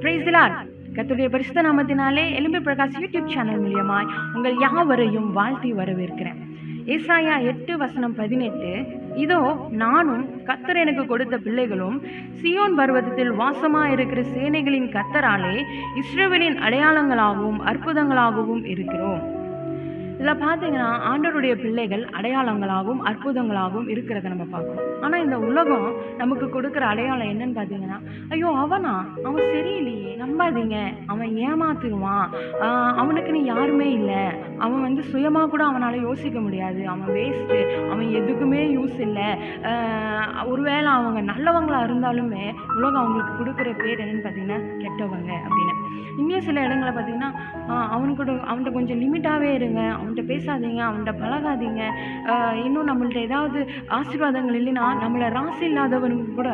Price கத்துடைய பரிசுத்த நாமத்தினாலே எலும்பு பிரகாஷ் யூடியூப் சேனல் மூலியமாய் உங்கள் யாவரையும் வாழ்த்தி வரவேற்கிறேன். ஏசாயா எட்டு வசனம் பதினெட்டு இதோ நானும் கத்தர் எனக்கு கொடுத்த பிள்ளைகளும் சியோன் பர்வதத்தில் வாசமாக இருக்கிற சேனைகளின் கத்தராலே இஸ்ரவேலின் அடையாளங்களாகவும் அற்புதங்களாகவும் இருக்கிறோம். இதில் பார்த்தீங்கன்னா ஆண்டவருடைய பிள்ளைகள் அடையாளங்களாகவும் அற்புதங்களாகவும் இருக்கிறத நம்ம பார்க்குறோம் ஆனால் இந்த உலகம் நமக்கு கொடுக்குற அடையாளம் என்னன்னு பார்த்தீங்கன்னா ஐயோ அவனா? அவன் சரியில்லையே. நம்பாதீங்க. அவன் ஏமாத்துருவான் அவனுக்குன்னு யாருமே இல்லை. அவன் வந்து சுயமாக கூட அவனால் யோசிக்க முடியாது. அவன் வேஸ்ட்டு அவன் எதுக்குமே யூஸ் இல்லை. ஒருவேளை அவங்க நல்லவங்களாக இருந்தாலுமே உலகம் அவங்களுக்கு கொடுக்குற பேர் என்னன்னு பார்த்தீங்கன்னா கெட்டவங்க அப்படின்னு. இன்னும் சில இடங்களை பார்த்தீங்கன்னா அவனுக்கு அவன்கிட்ட கொஞ்சம் லிமிட்டாகவே இருங்க. அவன்கிட்ட பேசாதீங்க அவன்கிட்ட பழகாதீங்க. இன்னும் நம்மள்ட்ட ஏதாவது ஆசீர்வாதங்கள் இல்லைன்னா நம்மளை ராசி இல்லாதவனுக்கு கூட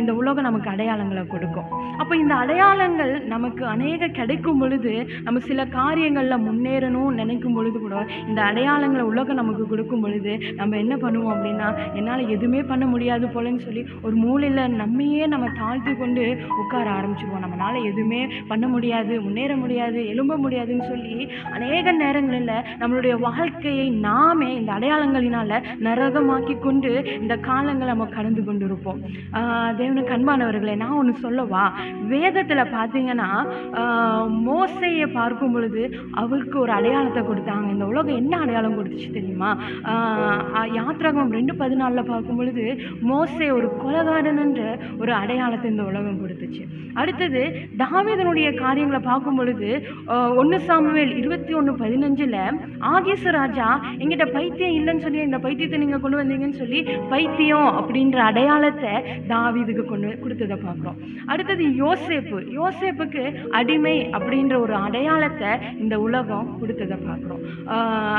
இந்த உலகம் நமக்கு அடையாளங்களை கொடுக்கும். அப்போ இந்த அடையாளங்கள் நமக்கு அநேக கிடைக்கும் பொழுது நம்ம சில காரியங்களில் முன்னேறணும்னு நினைக்கும் பொழுது கூட இந்த அடையாளங்களை உலகம் நமக்கு கொடுக்கும் பொழுது நம்ம என்ன பண்ணுவோம் அப்படின்னா என்னால் எதுவுமே பண்ண முடியாது போலன்னு சொல்லி ஒரு மூலையில் நம்மையே நம்ம தாழ்த்தி கொண்டு உட்கார ஆரம்பிச்சிருவோம். நம்மளால் எதுவுமே பண்ண முடியாது முன்னேற முடியாது எழும்ப முடியாதுன்னு சொல்லி அநேக நேரங்களில் நம்மளுடைய வாழ்க்கையை நாமே இந்த அடையாளங்களினால நரகமாக்கி கொண்டு இந்த காலங்களை நம்ம கடந்து கொண்டு இருப்போம் தேவன தேவனுக்கு அன்பானவர்களே நான் ஒன்று சொல்லவா? வேதத்தில் பார்த்தீங்கன்னா மோசையை பார்க்கும் பொழுது அவருக்கு ஒரு அடையாளத்தை கொடுத்தாங்க. இந்த உலகம் என்ன அடையாளம் கொடுத்துச்சு தெரியுமா? ஆஹ் யாத்ராகம் ரெண்டு பதினாலில் பார்க்கும் பொழுது மோசை ஒரு கொலகாரன்ன்ற ஒரு அடையாளத்தை இந்த உலகம் கொடுத்துச்சு. அடுத்தது தாவீதனுடைய காரியங்களை பார்க்கும் பொழுது ஒன்று சாமுவேல் இருபத்தி ஒன்று பதினஞ்சில் ஆகேச ராஜா எங்கிட்ட பைத்தியம் இல்லைன்னு சொல்லி இந்த பைத்தியத்தை நீங்கள் கொண்டு வந்தீங்கன்னு சொல்லி பைத்தியம் அப்படின்ற அடையாளத்தை தாவீதுக்கு கொண்டு கொடுத்ததை பார்க்குறோம். அடுத்தது யோசேப்பு. யோசேப்புக்கு அடிமை அப்படின்ற ஒரு அடையாளத்தை இந்த உலகம் கொடுத்ததை பார்க்குறோம்.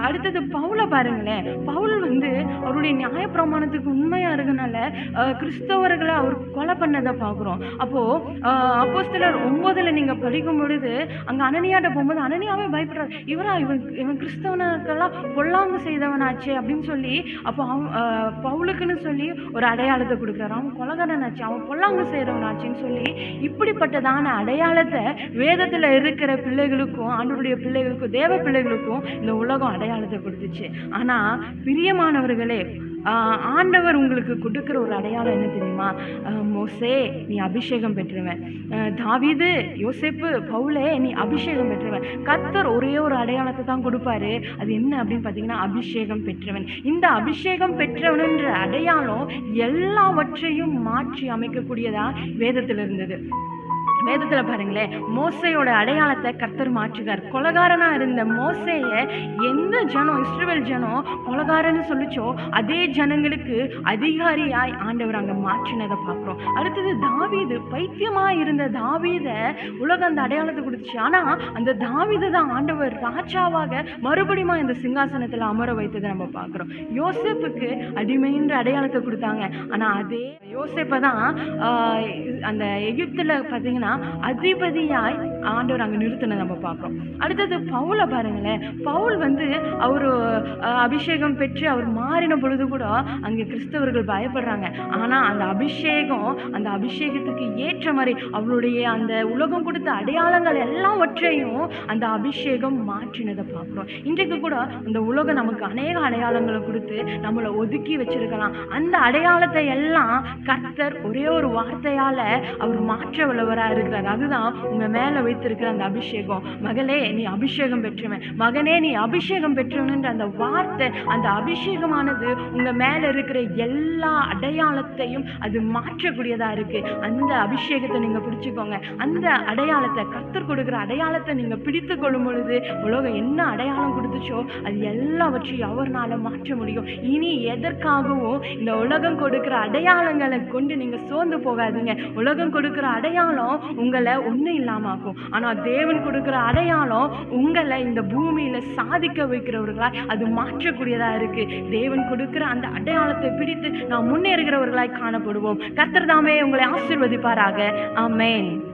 அடுத்தது பவுலை பாருங்களேன். பவுல் வந்து அவருடைய நியாயப்பிரமாணத்துக்கு உண்மையாக இருக்கனால கிறிஸ்தவர்களை அவர் கொலை பண்ணதை பார்க்குறோம். அப்போது அப்போஸ்தலர் சிலர் நீங்க நீங்கள் படிக்கும் பொழுது அங்கே அனனியாட்ட போகும்போது அனனியாவே பயப்படுறார். இவரா இவன் இவன் கிறிஸ்தவனுக்கெல்லாம் பொல்லாங்கு செய்தவனாச்சே அப்படின்னு சொல்லி அப்போ அவன் பவுலுக்குன்னு சொல்லி ஒரு அடையாளத்தை கொடுக்குறாரு. அவன் கொலகாரனாச்சு அவன் பொல்லாங்கு செய்கிறவனாச்சுன்னு சொல்லி இப்படிப்பட்டதான அடையாளத்தை வேதத்தில் இருக்கிற பிள்ளைகளுக்கும் ஆண்டவருடைய பிள்ளைகளுக்கும் தேவ பிள்ளைகளுக்கும் இந்த உலகம் அடையாளத்தை கொடுத்துச்சு. ஆனால் பிரியமானவர்களே ஆண்டவர் உங்களுக்கு கொடுக்குற ஒரு அடையாளம் என்ன தெரியுமா? மோசே நீ அபிஷேகம் பெற்றவன். தாவிது யோசேப்பு பவுலே நீ அபிஷேகம் பெற்றவன். கத்தர் ஒரே ஒரு அடையாளத்தை தான் கொடுப்பாரு. அது என்ன அப்படின்னு பார்த்தீங்கன்னா அபிஷேகம் பெற்றவன். இந்த அபிஷேகம் பெற்றவனுன்ற அடையாளம் எல்லாவற்றையும் மாற்றி அமைக்கக்கூடியதா வேதத்தில் இருந்தது வேதத்தில் பாருங்களேன் மோசையோட அடையாளத்தை கர்த்தர் மாற்றுகிறார். கொலகாரனா இருந்த மோசையை எந்த ஜனம் இஸ்ரேல் ஜனம் கொலகாரன்னு சொல்லிச்சோ அதே ஜனங்களுக்கு அதிகாரியாய் ஆண்டவர் அங்கே மாற்றினதை பார்க்குறோம். அடுத்தது தாவீது பைத்தியமா இருந்த தாவீதை உலகம் அந்த அடையாளத்தை கொடுத்துச்சு. ஆனால் அந்த தாவீதை தான் ஆண்டவர் ராஜாவாக மறுபடியும் இந்த சிங்காசனத்தில் அமர வைத்ததை நம்ம பார்க்குறோம். யோசேப்புக்கு அடிமைன்ற அடையாளத்தை கொடுத்தாங்க. ஆனால் அதே யோசேப்பை தான் அந்த எகிப்தில் பார்த்தீங்கன்னா அதிபதியாய் ஆண்டவர் அங்கே நிறுத்தின நம்ம பார்க்குறோம். அடுத்தது பவுலை பாருங்களேன். பவுல் வந்து அவர் அபிஷேகம் பெற்று அவர் மாறின பொழுது கூட அங்கே கிறிஸ்தவர்கள் பயப்படுறாங்க. ஆனால் அந்த அபிஷேகம் அந்த அபிஷேகத்துக்கு ஏற்ற மாதிரி அவருடைய அந்த உலகம் கொடுத்த அடையாளங்கள் எல்லாவற்றையும் அந்த அபிஷேகம் மாற்றினதை பார்க்குறோம். இன்றைக்கு கூட அந்த உலகம் நமக்கு அநேக அடையாளங்களை கொடுத்து நம்மளை ஒதுக்கி வச்சிருக்கலாம். அந்த அடையாளத்தை எல்லாம் கர்த்தர் ஒரே ஒரு வார்த்தையால் அவர் மாற்ற வல்லவராக இருக்கிறார் அதுதான் உங்கள் மேலே வைத்திருக்கிற அந்த அபிஷேகம். மகளே நீ அபிஷேகம் பெற்றவன். மகனே நீ அபிஷேகம் பெற்றவனுன்ற அந்த வார்த்தை அந்த அபிஷேகமானது உங்கள் மேலே இருக்கிற எல்லா அடையாளத்தையும் அது மாற்றக்கூடியதாக இருக்குது அந்த அபிஷேகத்தை நீங்கள் பிடிச்சிக்கோங்க. அந்த அடையாளத்தை கத்தர் கொடுக்குற அடையாளத்தை நீங்கள் பிடித்து கொள்ளும் பொழுது உலகம் என்ன அடையாளம் கொடுத்துச்சோ அது எல்லாவற்றையும் அவர்னால மாற்ற முடியும். இனி எதற்காகவும் இந்த உலகம் கொடுக்குற அடையாளங்களை கொண்டு நீங்கள் சோர்ந்து போகாதீங்க. உலகம் கொடுக்குற அடையாளம் உங்களை ஒன்றும் இல்லாமல் ஆக்கும் ஆனால் தேவன் கொடுக்குற அடையாளம் உங்களை இந்த பூமியில் சாதிக்க வைக்கிறவர்களாய் அது மாற்றக்கூடியதாக இருக்குது தேவன் கொடுக்குற அந்த அடையாளத்தை பிடித்து நாம் முன்னேறுகிறவர்களாய் காணப்படுவோம். கர்த்தர் தாமே உங்களை ஆசீர்வதிப்பாராக. ஆமென்.